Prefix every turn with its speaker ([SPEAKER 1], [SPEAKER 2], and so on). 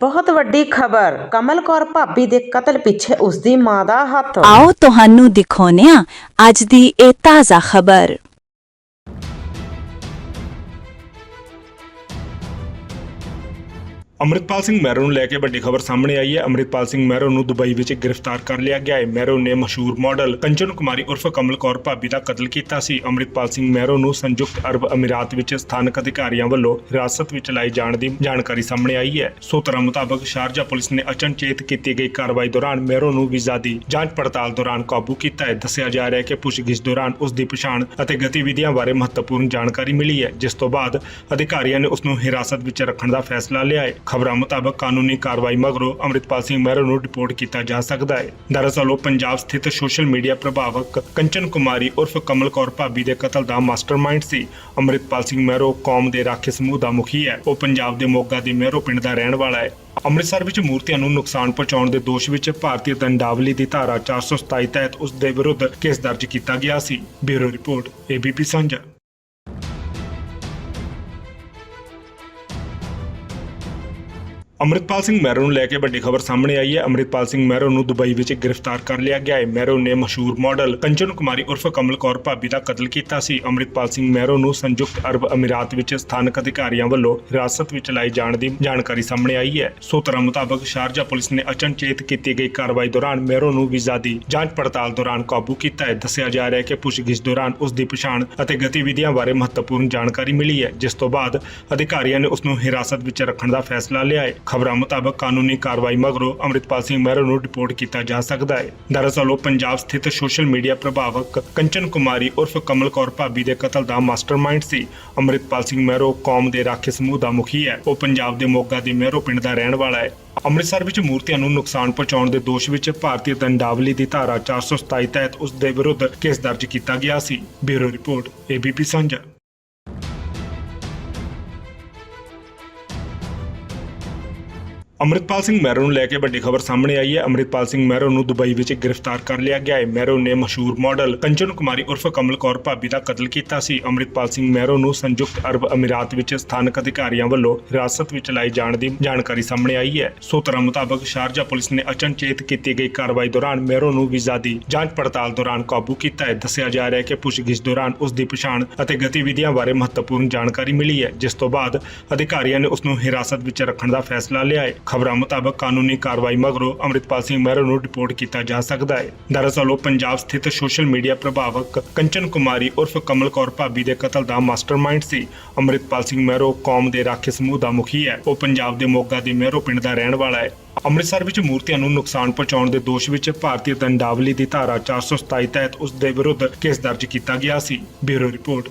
[SPEAKER 1] ਬਹੁਤ ਵੱਡੀ ਖਬਰ। ਕਮਲ ਕੌਰ ਭਾਬੀ ਦੇ ਕਤਲ ਪਿੱਛੇ ਉਸ ਦੀ ਮਾਂ ਦਾ ਹੱਥ।
[SPEAKER 2] ਆਓ ਤੁਹਾਨੂੰ ਦਿਖਾਉਂਦੇ ਹਾਂ ਅੱਜ ਦੀ ਇਹ ਤਾਜ਼ਾ ਖਬਰ।
[SPEAKER 3] ਅੰਮ੍ਰਿਤਪਾਲ ਸਿੰਘ ਮੈਰੋ ਨੂੰ ਲੈ ਕੇ ਵੱਡੀ ਖਬਰ ਸਾਹਮਣੇ ਆਈ ਹੈ। ਅੰਮ੍ਰਿਤਪਾਲ ਸਿੰਘ ਮਹਿਰੋ ਨੂੰ ਦੁਬਈ ਵਿੱਚ ਗ੍ਰਿਫਤਾਰ ਕਰ ਲਿਆ ਗਿਆ ਹੈ। ਮੈਰੋ ਨੇ ਮਸ਼ਹੂਰ ਮਾਡਲ ਕੰਚਨ ਕੁਮਾਰੀ ਉਰਫ ਕਮਲ ਕੌਰ ਭਾਬੀ ਦਾ ਕਤਲ ਕੀਤਾ ਸੀ। ਅੰਮ੍ਰਿਤਪਾਲ ਸਿੰਘ ਮਹਿਰੋ ਨੂੰ ਸੰਯੁਕਤ ਅਰਬ ਅਮੀਰਾਤ ਵਿੱਚ ਸਥਾਨਕ ਅਧਿਕਾਰੀਆਂ ਵੱਲੋਂ ਹਿਰਾਸਤ ਵਿੱਚ ਲਾਏ ਜਾਣ ਦੀ ਜਾਣਕਾਰੀ ਸਾਹਮਣੇ ਆਈ ਹੈ। ਸੂਤਰਾਂ ਮੁਤਾਬਕ ਸ਼ਾਰਜਾ ਪੁਲਿਸ ਨੇ ਅਚਨਚੇਤ ਕੀਤੀ ਗਈ ਕਾਰਵਾਈ ਦੌਰਾਨ ਮੈਰੋ ਨੂੰ ਵੀਜ਼ਾ ਦੀ ਜਾਂਚ ਪੜਤਾਲ ਦੌਰਾਨ ਕਾਬੂ ਕੀਤਾ ਹੈ। ਦੱਸਿਆ ਜਾ ਰਿਹਾ ਹੈ ਕਿ ਪੁੱਛਗਿੱਛ ਦੌਰਾਨ ਉਸ ਦੀ ਪਛਾਣ ਅਤੇ ਗਤੀਵਿਧੀਆਂ ਬਾਰੇ ਮਹੱਤਵਪੂਰਨ ਜਾਣਕਾਰੀ ਮਿਲੀ ਹੈ, ਜਿਸ ਤੋਂ ਬਾਅਦ ਅਧਿਕਾਰੀਆਂ ਨੇ ਉਸ ਨੂੰ ਹਿਰਾਸਤ ਵਿੱਚ ਰੱਖਣ ਦਾ ਫੈਸਲਾ ਲਿਆ ਹੈ। ਖਬਰਾਂ ਮੁਤਾਬਕ ਕਾਨੂੰਨੀ ਕਾਰਵਾਈ ਮਗਰੋਂ ਅੰਮ੍ਰਿਤਪਾਲ ਸਿੰਘ ਮਹਿਰੋ ਨੂੰ ਡਿਪੋਰਟ ਕੀਤਾ ਜਾ ਸਕਦਾ ਹੈ। ਦਰਅਸਲ ਉਹ ਪੰਜਾਬ ਸਥਿਤ ਸੋਸ਼ਲ ਮੀਡੀਆ ਪ੍ਰਭਾਵਕ ਕੰਚਨ ਕੁਮਾਰੀ ਉਰਫ ਕਮਲ ਕੌਰ ਭਾਬੀ ਦੇ ਕਤਲ ਦਾ ਮਾਸਟਰਮਾਈਂਡ ਸੀ। ਅੰਮ੍ਰਿਤਪਾਲ ਸਿੰਘ ਮਹਿਰੋ ਕੌਮ ਦੇ ਰਾਖੇ ਸਮੂਹ ਦਾ ਮੁਖੀ ਹੈ। ਉਹ ਪੰਜਾਬ ਦੇ ਮੋਗਾ ਦੇ ਮਹਿਰੋ ਪਿੰਡ ਦਾ ਰਹਿਣ ਵਾਲਾ ਹੈ। ਅੰਮ੍ਰਿਤਸਰ ਵਿੱਚ ਮੂਰਤੀਆਂ ਨੂੰ ਨੁਕਸਾਨ ਪਹੁੰਚਾਉਣ ਦੇ ਦੋਸ਼ ਵਿੱਚ ਭਾਰਤੀ ਦੰਡਾਵਲੀ ਦੀ ਧਾਰਾ 427 ਤਹਿਤ ਉਸ ਦੇ ਵਿਰੁੱਧ ਕੇਸ ਦਰਜ ਕੀਤਾ ਗਿਆ ਸੀ। ਬਿਊਰੋ ਰਿਪੋਰਟ, ਏਬੀਪੀ ਸਾਂਝਾ। ਅੰਮ੍ਰਿਤਪਾਲ ਸਿੰਘ ਮੈਰੋ ਨੂੰ ਲੈ ਕੇ ਵੱਡੀ ਖਬਰ ਸਾਹਮਣੇ ਆਈ ਹੈ। ਅੰਮ੍ਰਿਤਪਾਲ ਸਿੰਘ ਮਹਿਰੋ ਨੂੰ ਦੁਬਈ ਵਿੱਚ ਗ੍ਰਿਫਤਾਰ ਕਰ ਲਿਆ ਗਿਆ ਹੈ। ਮੈਰੋ ਨੇ ਮਸ਼ਹੂਰ ਮਾਡਲ ਕੰਚਨ ਕੁਮਾਰੀ ਉਰਫ ਕਮਲ ਕੌਰ ਭਾਬੀ ਦਾ ਕਤਲ ਕੀਤਾ ਸੀ। ਅੰਮ੍ਰਿਤਪਾਲ ਸਿੰਘ ਮਹਿਰੋ ਨੂੰ ਸੰਯੁਕਤ ਅਰਬ ਅਮੀਰਾਤ ਵਿੱਚ ਸਥਾਨਕ ਅਧਿਕਾਰੀਆਂ ਵੱਲੋਂ ਹਿਰਾਸਤ ਵਿੱਚ ਲਾਏ ਜਾਣ ਦੀ ਜਾਣਕਾਰੀ ਸਾਹਮਣੇ ਆਈ ਹੈ। ਸੂਤਰਾਂ ਮੁਤਾਬਕ ਸ਼ਾਰਜਾ ਪੁਲਿਸ ਨੇ ਅਚਨਚੇਤ ਕੀਤੀ ਗਈ ਕਾਰਵਾਈ ਦੌਰਾਨ ਮੈਰੋ ਨੂੰ ਵੀਜ਼ਾ ਦੀ ਜਾਂਚ ਪੜਤਾਲ ਦੌਰਾਨ ਕਾਬੂ ਕੀਤਾ ਹੈ। ਦੱਸਿਆ ਜਾ ਰਿਹਾ ਹੈ ਕਿ ਪੁੱਛਗਿੱਛ ਦੌਰਾਨ ਉਸ ਦੀ ਪਛਾਣ ਅਤੇ ਗਤੀਵਿਧੀਆਂ ਬਾਰੇ ਮਹੱਤਵਪੂਰਨ ਜਾਣਕਾਰੀ ਮਿਲੀ ਹੈ, ਜਿਸ ਤੋਂ ਬਾਅਦ ਅਧਿਕਾਰੀਆਂ ਨੇ ਉਸ ਨੂੰ ਹਿਰਾਸਤ ਵਿੱਚ ਰੱਖਣ ਦਾ ਫੈਸਲਾ ਲਿਆ ਹੈ। ਖਬਰਾਂ ਮੁਤਾਬਕ ਕਾਨੂੰਨੀ ਕਾਰਵਾਈ ਮਗਰੋਂ ਅੰਮ੍ਰਿਤਪਾਲ ਸਿੰਘ ਮਹਿਰੋ ਨੂੰ ਡਿਪੋਰਟ ਕੀਤਾ ਜਾ ਸਕਦਾ ਹੈ। ਦਰਅਸਲ ਉਹ ਪੰਜਾਬ ਸਥਿਤ ਸੋਸ਼ਲ ਮੀਡੀਆ ਪ੍ਰਭਾਵਕ ਕੰਚਨ ਕੁਮਾਰੀ ਉਰਫ ਕਮਲ ਕੌਰ ਭਾਬੀ ਦੇ ਕਤਲ ਦਾ ਮਾਸਟਰਮਾਈਂਡ ਸੀ। ਅੰਮ੍ਰਿਤਪਾਲ ਸਿੰਘ ਮਹਿਰੋ ਕੌਮ ਦੇ ਰਾਖੇ ਸਮੂਹ ਦਾ ਮੁਖੀ ਹੈ। ਉਹ ਪੰਜਾਬ ਦੇ ਮੋਗਾ ਦੇ ਮਹਿਰੋ ਪਿੰਡ ਦਾ ਰਹਿਣ ਵਾਲਾ ਹੈ। ਅੰਮ੍ਰਿਤਸਰ ਵਿੱਚ ਮੂਰਤੀਆਂ ਨੂੰ ਨੁਕਸਾਨ ਪਹੁੰਚਾਉਣ ਦੇ ਦੋਸ਼ ਵਿੱਚ ਭਾਰਤੀ ਦੰਡਾਵਲੀ ਦੀ ਧਾਰਾ 427 ਤਹਿਤ ਉਸ ਦੇ ਵਿਰੁੱਧ ਕੇਸ ਦਰਜ ਕੀਤਾ ਗਿਆ ਸੀ। ਬਿਊਰੋ ਰਿਪੋਰਟ, ਏਬੀਪੀ ਸਾਂਝਾ ਅੰਮ੍ਰਿਤਪਾਲ ਸਿੰਘ ਮੈਰੋ ਨੂੰ ਲੈ ਕੇ ਵੱਡੀ ਖਬਰ ਸਾਹਮਣੇ ਆਈ ਹੈ। ਅੰਮ੍ਰਿਤਪਾਲ ਸਿੰਘ ਮਹਿਰੋ ਨੂੰ ਦੁਬਈ ਵਿੱਚ ਗ੍ਰਿਫਤਾਰ ਕਰ ਲਿਆ ਗਿਆ ਹੈ। ਮੈਰੋ ਨੇ ਮਸ਼ਹੂਰ ਮਾਡਲ ਕੰਚਨ ਕੁਮਾਰੀ ਉਰਫ ਕਮਲ ਕੌਰ ਭਾਬੀ ਦਾ ਕਤਲ ਕੀਤਾ ਸੀ। ਅੰਮ੍ਰਿਤਪਾਲ ਸਿੰਘ ਮਹਿਰੋ ਨੂੰ ਸੰਯੁਕਤ ਅਰਬ ਅਮੀਰਾਤ ਵਿੱਚ ਸਥਾਨਕ ਅਧਿਕਾਰੀਆਂ ਵੱਲੋਂ ਹਿਰਾਸਤ ਵਿੱਚ ਲਾਏ ਜਾਣ ਦੀ ਜਾਣਕਾਰੀ ਸਾਹਮਣੇ ਆਈ ਹੈ। ਸੂਤਰਾਂ ਮੁਤਾਬਕ ਸ਼ਾਰਜਾ ਪੁਲਿਸ ਨੇ ਅਚਨਚੇਤ ਕੀਤੀ ਗਈ ਕਾਰਵਾਈ ਦੌਰਾਨ ਮੈਰੋ ਨੂੰ ਵੀਜ਼ਾ ਦੀ ਜਾਂਚ ਪੜਤਾਲ ਦੌਰਾਨ ਕਾਬੂ ਕੀਤਾ ਹੈ। ਦੱਸਿਆ ਜਾ ਰਿਹਾ ਹੈ ਕਿ ਪੁੱਛਗਿੱਛ ਦੌਰਾਨ ਉਸ ਦੀ ਪਛਾਣ ਅਤੇ ਗਤੀਵਿਧੀਆਂ ਬਾਰੇ ਮਹੱਤਵਪੂਰਨ ਜਾਣਕਾਰੀ ਮਿਲੀ ਹੈ, ਜਿਸ ਤੋਂ ਬਾਅਦ ਅਧਿਕਾਰੀਆਂ ਨੇ ਉਸ ਨੂੰ ਹਿਰਾਸਤ ਵਿੱਚ ਰੱਖਣ ਦਾ ਫੈਸਲਾ ਲਿਆ ਹੈ। ਖਬਰਾਂ ਮੁਤਾਬਕ ਕਾਨੂੰਨੀ ਕਾਰਵਾਈ ਮਗਰੋਂ ਅੰਮ੍ਰਿਤਪਾਲ ਸਿੰਘ ਮਹਿਰੋ ਨੂੰ ਡਿਪੋਰਟ ਕੀਤਾ ਜਾ ਸਕਦਾ ਹੈ। ਦਰਅਸਲ ਉਹ ਪੰਜਾਬ ਸਥਿਤ ਸੋਸ਼ਲ ਮੀਡੀਆ ਪ੍ਰਭਾਵਕ ਕੰਚਨ ਕੁਮਾਰੀ ਉਰਫ ਕਮਲ ਕੌਰ ਭਾਬੀ ਦੇ ਕਤਲ ਦਾ ਮਾਸਟਰਮਾਈਂਡ ਸੀ। ਅੰਮ੍ਰਿਤਪਾਲ ਸਿੰਘ ਮਹਿਰੋ ਕੌਮ ਦੇ ਰਾਖੇ ਸਮੂਹ ਦਾ ਮੁਖੀ ਹੈ। ਉਹ ਪੰਜਾਬ ਦੇ ਮੋਗਾ ਦੇ ਮਹਿਰੋ ਪਿੰਡ ਦਾ ਰਹਿਣ ਵਾਲਾ ਹੈ। ਅੰਮ੍ਰਿਤਸਰ ਵਿੱਚ ਮੂਰਤੀਆਂ ਨੂੰ ਨੁਕਸਾਨ ਪਹੁੰਚਾਉਣ ਦੇ ਦੋਸ਼ ਵਿੱਚ ਭਾਰਤੀ ਦੰਡਾਵਲੀ ਦੀ ਧਾਰਾ 427 ਤਹਿਤ ਉਸ ਦੇ ਵਿਰੁੱਧ ਕੇਸ ਦਰਜ ਕੀਤਾ ਗਿਆ ਸੀ। Bureau report.